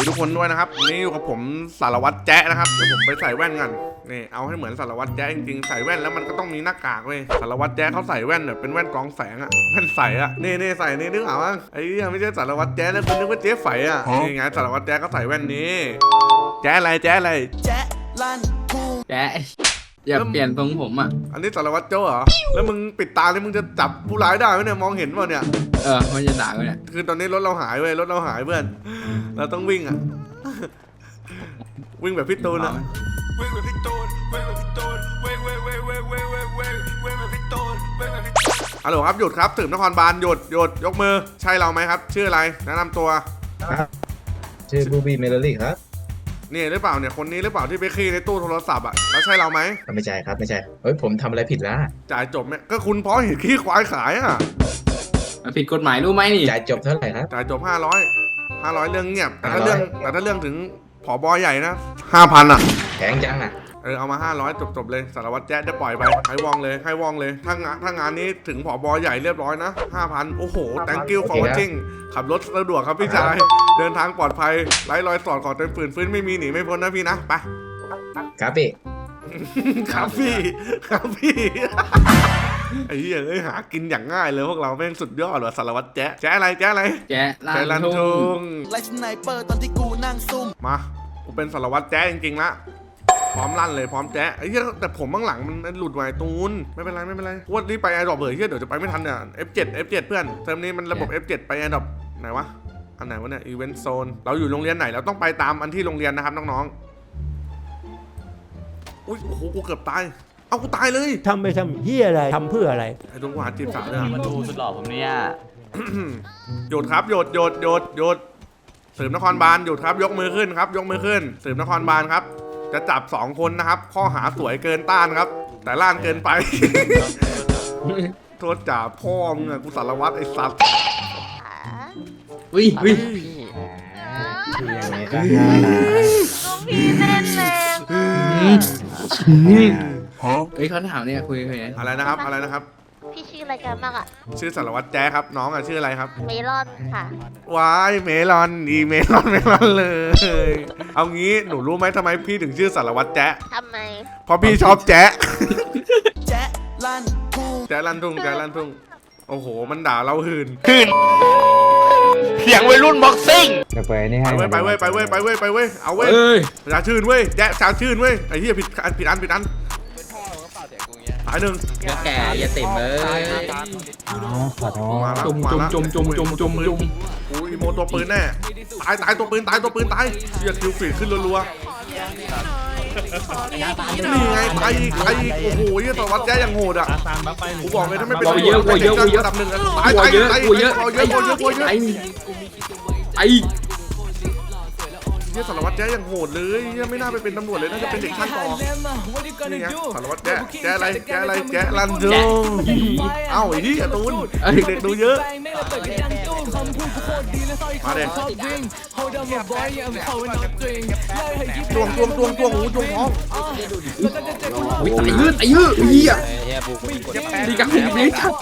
ดีทุกคนด้วยนะครับ นี่อยู่กับผมสารวัตรแจ๊ะนะครับเดี๋ยวผมไปใส่แว่นกันนี่เอาให้เหมือนสารวัตรแจ๊ะจริงๆใส่แว่นแล้วมันก็ต้องมีหน้ากากเว้ยสารวัตรแจ๊ะเขาใส่แว่นแบบเป็นแว่นกรองแสงอะแว่นใสอะนี่นี่ใส่นี่นึกออกมั้งไอ้เหี้ยไม่ใช่สารวัตรแจ๊ะแล้วคุณนึกว่าเจ๊ไฝอะนี่ไงสารวัตรแจ๊ะเขาใส่แว่นนี้ แจ๊ะอะไรแจ๊ะอะไรแจ๊ะลั่นทุ่งแกอย่าเปลี่ยนทรงผมอะ อันนี้สารวัตรโจ้เหรอ แล้วมึงปิดตาแล้วมึงจะจับผู้ร้ายได้ไหมเนี่ยมองเห็นเปล่าเนี่ย เออมันจะด่ากูเนี่ย คือตอนนี้รถเราหายเว้ยรถเราหายเพื่อน เราต้องวิ่งอะ วิ่งแบบพี่ตูนอะเว้งแบบพี่ตูนเว้งแบบพี่ตูนเว้งเว้งเว้งเว้งเว้งเว้งเว้งเว้งแบบพี่ตูนเว้งแบบพี่ตูนฮัลโหลครับหยุดครับสืบนครบาลหยุดหยุดยกมือ ใช่เราไหมครับ ชื่ออะไรแนะนำตัวครับชื่อบูบี้เมโลลี่ครับนี่หรือเปล่าเนี่ยคนนี้หรือเปล่าที่ไปขี้ในตู้โทรศัพท์อะแล้วใช่เราไหมไม่ใช่ครับไม่ใช่เฮ้ยผมทำอะไรผิดแล้วจ่ายจบเนี่ยก็คุณเพราะเห็นขี้ควายขายอะมันผิดกฎหมายรู้ไหมนี่ จ่ายจบเท่าไหร่ครับจ่ายจบห้าร้อย ห้าร้อยเรื่องเงียบแต่ถ้าเรื่องแต่ถ้าเรื่องถึงผอบอใหญ่นะห้าพันอะแพงจังอะเออเอามา 500 จบๆเลยสารวัตรแจ๊ดได้ปล่อยไปให้วองเลยให้วองเลยถ้างานถ้างานนี้ถึงผอบอใหญ่เรียบร้อยนะ 5,000 โอ้โห thank you for watching ขับรถสะดวกครับพี่ชาย เดินทางปลอดภัยไร้รอยสอดขอเต็มฝืนฟื้นไม่มีหนีไม่พ้นนะพี่นะ ไป ครับพี่ ครับพี่ ครับพี่ ไอ้เหี้ยเอ้ยหากินอย่างง่ายเลยพวกเราแม่งสุดยอดว่ะสารวัตรแจ๊ะแจ๊ะอะไรแจ๊ะอะไรแกลาแจ๊ะลันนทุ่ทุงงไล่สไนเปอร์ตอนที่กูนั่งซุ่มมากูเป็นสารวัตรแจ๊ะจริงๆละพร้อมลั่นเลยพร้อมแจ๊ะไอ้เหี้ยแต่ผมข้างหลังมันหลุดไว้ตูนไม่เป็นไรไม่เป็นไรวดรีบไปไอ้ดอกเบอร์เหี้ยเดี๋ยวจะไปไม่ทันเนี่ย F7 F7 เพื่อนเทอมนี้มันระบบ F7 ไปไอ้ดอกไหนวะอันไหนวะเนี่ยอีเวนต์โซนเราอยู่โรงเรียนไหนเราต้องไปตามอันที่โรงเรียนนะครับน้องๆอุ้ยโอ้โหกูเกือบตาย เอากูตายเลยทำไปทำเฮียอะไรทำเพื่ออะไรไอ้ตรงกูหาจีบสาวเลยอะมาดูสุดหล่อผมเนี่ยหยุดครับหยุดหยุดหยุดหยุดสืบนครบาลหยุดครับ ยกมือขึ้นครับ ยกมือขึ้น สืบนครบาลครับ จะจับสองคนนะครับ ข้อหาสวยเกินต้านครับ แต่ล่านเกินไป โทษจ่าพ่อมึงอะกูสารวัตรไอ้สัตว์วิวิชื่อยังไงครับน้องพี่เต้นแรงเฮ้ยเขาถามเนี่ยคุยคุยเนี่ยอะไรนะครับอะไรนะครับ พี่ชื่ออะไรกันบ้างอะชื่อสารวัตรแจ๊ครับ น้องอะชื่ออะไรครับเมลอนค่ะ ว้ายเมลอนดีเมลอนเมลอนเลย เอางี้หนูรู้ไหมทำไมพี่ถึงชื่อสารวัตรแจ๊ทำไม เพราะพี่ชอบแจ๊แจ๊ะลั่นทุ่งแจ๊ลันทุ่งแจ๊ลันทุ่งโอ้โห มันด่าเราหืนเสียงวัยรุ่นบ็อกซิ่งจะไปนี่ไปให้เว้ยไปเว้ยไปเว้ยไปเว้ยไปเว้ยเอาเว้ยเอ้ย ประชาชื่นเว้ยแจ๊ชาชื่นเว้ยไอ้เหี้ยผิดอันผิดอันผิดอันหายหนึ่ง ก็แกอย่าติ่มเอ้ยขอโทษมาแล้วจุ่มมาแล้วจุ่มจุ่มจุ่มจุ่มจุ่มอุ้ยโมตัวปืนแน่ ตายตายตัวปืนตายตัวปืนตายเสียคิวฟีดขึ้นรัวๆนี่ไงตายอีกตายอีกโอ้โหเหี้ยสารวัตรแจ๊ยังโหดอะกูบอกเลยถ้าไม่เป็นกลัวเยอะกลัวเยอะกลัวเยอะระดับหนึ่งอะกตายลัวตายเยอะตายกลัวเยอะกลัวเยอะกลัวเยอะกลัวเยอะไอ้ไอ้ เหี้ยสารวัตรแจ๊ยังโหดเลยเหี้ยไม่น่าไปเป็นตำรวจเลยน่าจะเป็นเด็กช่างต่อนี่ไงสารวัตรแจ๊แจ๊อะไรแจ๊อะไรแจ๊ลันจุงเอ้าไอ้เหี้ยตูนเด็กๆดูเยอะมาเด็จวงจวงจวงจวงหูจวงท้องวิตายยืดไอ้ยืดเฮียดีกับผมดีครับ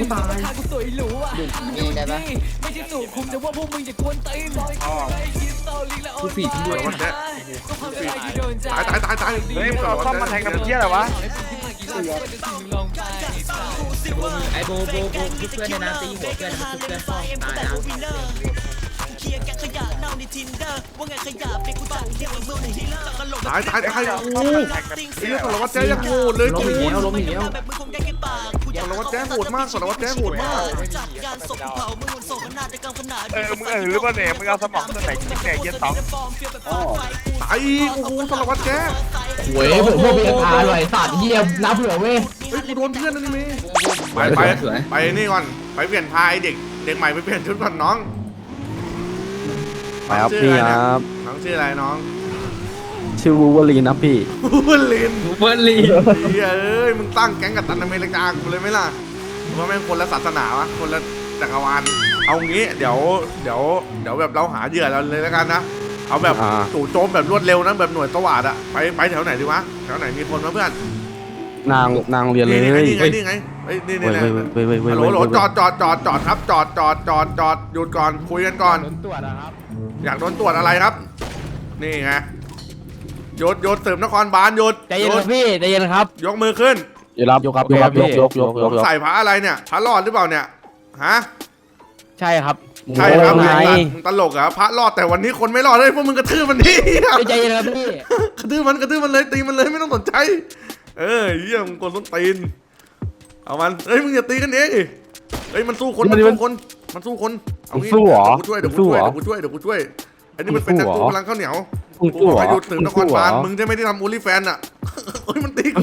กูตายกูสวยหรูอะดูได้ปะไม่ใช่สูบคุมแต่ว่าพวกมึงอยกูกวนตาลิงลออนไลน์ก็ความนไอที่โดนใจตายตายตายเฮ้ยมึงเอาข้อมาแทงกับเพี้ยอะไรวะไอโบโบโบเพื่อนในน้ตีหัวเพื่อนเพื่อนฟองตายแล้ว ตายตายตายโอ้ยไอ้เหี้ยสารวัตรแจ๊ยังโหดเลยล้มตูอีกนแล้วล้มอีกแล้วสารวัตรแจ๊โหดมากสารวัตรแจ๊โหดมากเออมึงเออหรือว่าเนี่ยมึงเอาสมองตัวไหนกินแก่เย็นสองตายอีกโอ้โหสารวัตรแจ๊หวยผมพวกเป็นอาหน่อยสัตว์เฮียนับเผื่อเว้ยเฮ้ยกูโดนเพื่อนนั่นนี่ไปไปสวยไปนี่ก่อนไปเปลี่ยนพาไอ้เด็กเด็กใหม่ไปเปลี่ยนชุดก่อนน้อง ไปครับชื่อพี่อะคไนะรับ น้องชื่ออะไรน้องชื่อวูวอลีนนะพี่พูดลินเฟิร์นลีเฮ้ยเอ้ยมึงตั้งแก๊งกับตันอเมริกากูเลยไหมล่ะหรือว่าแม่งคนละศาสนาวะคนละจักรวาลเอางี้เดี๋ยวเดี๋ยวเดี๋ยวแบบเราหาเหยื่อเราเลยแล้วกันนะเอาแบบอ่าจู่โจมแบบรวดเร็วนะแบบหน่วยสวัสดอะไปไปแถวไหนดีวะแถวไหนมีคนมาเพื่อน นางนางเรียนเลยนี่เว้ไงยนี่ไงนี่ไงเฮ้ยนี่นี่เว้ยนี่เว้ยเว้ยเว้ยเว้ยฮัลโหลเว้ยฮัลโหลจอดจอดจอดจอดครับ จอดจอดจอดจอดหยุดก่อนคุยกันก่อน ตรวจนะครับ อยากโดนตรวจอะไรครับ นี่ไงโยดโยดเสริมนครบาลโยดใจเย็นโยคดรับพี่ใจเย็นครับ ยกมือขึ้นยกรับยกครับยกครับยกยกยกยกยกใส่พระอะไรเนี่ยพระรอดหรือเปล่าเนี่ยฮะใช่ครับ ใช่ครับไงไอ้สัตว์มึงตลกเหรอพระรอดแต่วันนี้คนไม่รอดเลยพวกมึงกระทืบมันดิใจเย็นครับพี่ กระทืบมันกระทืบมันเลยตีมันเลยไม่ต้องสนใจ เออเยี่ยมงกดต้นตีน เอามัน เฮ้ยมึงอย่าตีกันเองเฮ้ยมันสู้คน มันสู้คน มันสู้คน เอางี้สู้เหรอเดี๋ยวกูช่วยเดี๋ยวกูสู้ช่วยเหรอเดี๋ยวกูช่วย เดี๋ยวกูช่วยไอ้นี่มันเป็นสู้นักเหรอสู้พลังข้าวเหนียวมึงกูสู้บเหอกรอให้หยุดถึงนครบาลมึมึงงจะไม่ได้ทำโอลิแฟนอะเฮ้ยมันตีกู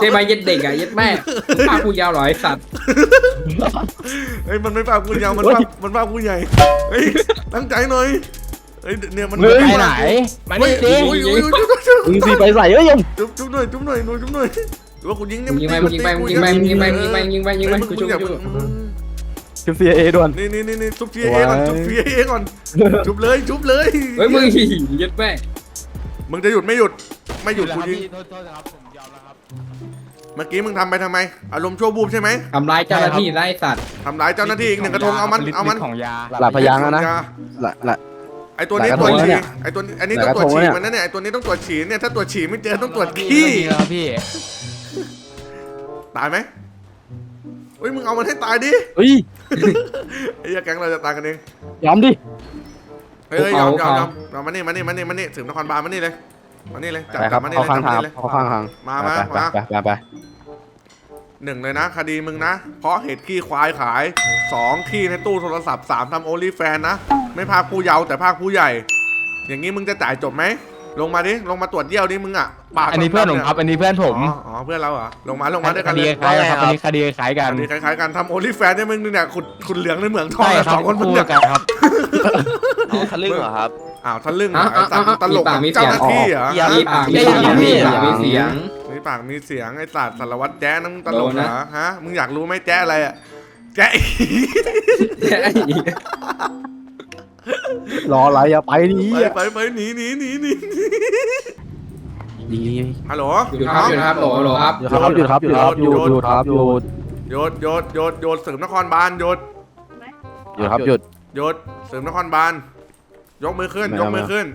เจ๊มาเย็ดเด็กอะเย็ดแม่ภาคกูยาวหรอไอ้สัตว์เฮ้ยมันไม่ปากกูยาวมันปากมันปากกูใหญ่ เฮ้ยสู้ใจหน่อย เฮ้ยเนี่ยมันมึงไปปากไหนมาเฮ้ยนี่โอ้ดิยโอ้ยโอ้ยจุ๊บจุ๊บมึงสิไปใส่เอ้ยยังจุ๊บจุ๊บหน่อยจุ๊บหน่อยหน่อยจุ๊บหน่อยหรือว่ากูยิงเนี่ยยิงไปยิงไปยิงไปยิงไปยิงไปยิงไปยิงไปกูชุบชุบชุบ CIA ด่วนนี่นี่นี่นี่จุ๊บ CIA ก่อนจุ๊บ CIA ก่อนจุ๊บเลยจุ๊บเลยเฮ้ยมึงเย็ดแม่มึงจะหยุดไม่หยุดไม่หยุดกูยิงเมื่อกี้มึงทำไปทำไมอารมณ์ชั่ววูบใช่ไหมทำร้ายเจ้าหน้าที่ไล่สัตว์ทำร้ายเจ้าหน้าที่อีกหนึ่งกระทงเอามันเอามันของยาหลับพยางค์แล้วนะหลับหลับ ไอตัวนี้หลายกตรระวทจงแล้วฉี่เนี่ยไอตัวนี้อันนี้หต้อลายงตรวจกระทงฉี่แล้วเนี่ยมันนะเนี่ยไอตัวนี้ต้องตรวจฉี่เนี่ยถ้าตรวจฉี่ไม่เจอต้องตรวจขี้ครับพี่ตายไหมเฮ้ยมึงเอามันให้ตายดิเฮ้ยไอ้เหี้ยแก๊งเราจะตายกันเองยอมดิเฮ้ยเฮ้ยยอมยอมยอมยอมมานี่มานี่มานี่มานี่ถึงนครบาลมานี่เลยมานี่เลยจับไปครับมานี่เอาเลยข้างจับทางมานี่เลยเอาข้างทางมามาไปมาไปไปไป หนึ่งเลยนะ คดีมึงนะ เพราะเหตุขี้ควายขายสองขี้ในตู้โทรศัพท์สามทำโอลิแฟนนะ ไม่ภาคผู้เยาว์แต่ภาคผู้ใหญ่ อย่างนี้มึงจะจ่ายจบไหม ลงมาดิ ลงมาตรวจเยี่ยวดิมึงอะปากอันนี้เพื่อนผมครับ อันนี้เพื่อนผม อ๋ออ๋อเพื่อนเราเหรอ ลงมาลงมาด้วยกันคเลดียคล้ายกันครับ อันนี้คดีคล้ายกันคดีคล้ายๆกันทำโอลิแฟนเนี่ยมึงเนี่ยขุดขุดเหลืองในเหมืองทองใช่อะครัสบองคนมึงคู่เนี่ย กันครับ เอาทะลึ่งเหรอครับ อ้าวทะลึ่งเหรอไอ้สัตว์ตลกกับเจ้าหน้าที่เหรอ อย่ามีปากมีเสียงมีเสียงมีเสียงมี ปากมีเสียงไอ้สัตว์สารวัตรแจ๊นะมึงตลกโดนเหรนะอฮะมึงอยากรู้ไหมแจ๊อะไรอะแจ๊รออะไรอะไปนี่ไปไปไปหนีหนีหนีหนีดีฮัลโหลหยุดครับหยุดครับโหลโหลครับหยุดครับหยุดครับหยุดครับหยุดหยุดครับหยุดโยดโยดโยดโยดเสริมนครบาลโยดหยุดครับหยุดโยดเสริมนครบาลยกมือขึ้นไม่ยเอากมือขึ้น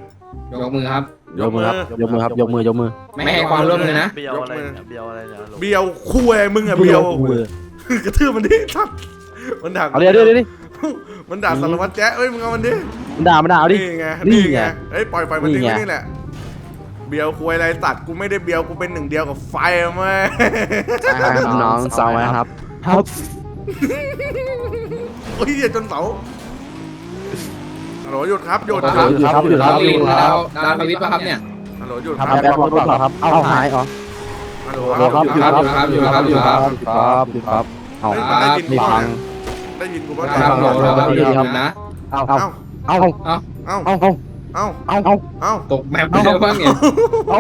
ยกมือครับยกมือครับยกมือครับยกมือยกมือไม่ให้ความร่วมมือนะเบียวอะไรเนี่ยเบียวอะไรเนี่ยเบียวคุยมึงอะเบียวกระทืบมันดิทัดมันด่าเอาเดี๋ยวเดี๋ยวเดี๋ยวมันด่าสารวัตรแจ๊เอ้ยมึงเอามันดิมันด่ามันด่าเอาดินี่ไงนี่นี่ไงไงเอ้ยปล่อยไฟมันทิ้งนี่ไว้ไงนี่แหละเบียวคุยอะไรตัดกูไม่ได้เบียวกูเป็นหนึ่งเดียวกับไฟอะแม่น้องสาวไหมครับครับโอ้ยเดี๋ยวจนเสา ฮัลโหลหยุดครับหยุดคครัรับบหยุดครับหยุดครับดาวดาวทวิตป่ะครับเนี่ยฮัลโหลหยุดครับครับแบ็ครถเปล่าครับ เอาหายอ๋อฮัลโหลรอครับหยุดครับหยุดครับหยุดครับหยุดครับหยุดครับเอาเฮ้ยมันได้ยินกูไม่เปล่าฟังได้ยินกูเปล่าครับโหลโหลครับหยุดนะเอาเอาเอ้าเอาเอาเอ้าเอาเอาเอ้าเอาเอา เอ้า ตกแมปไปแล้วบ้างเนี่ย เอา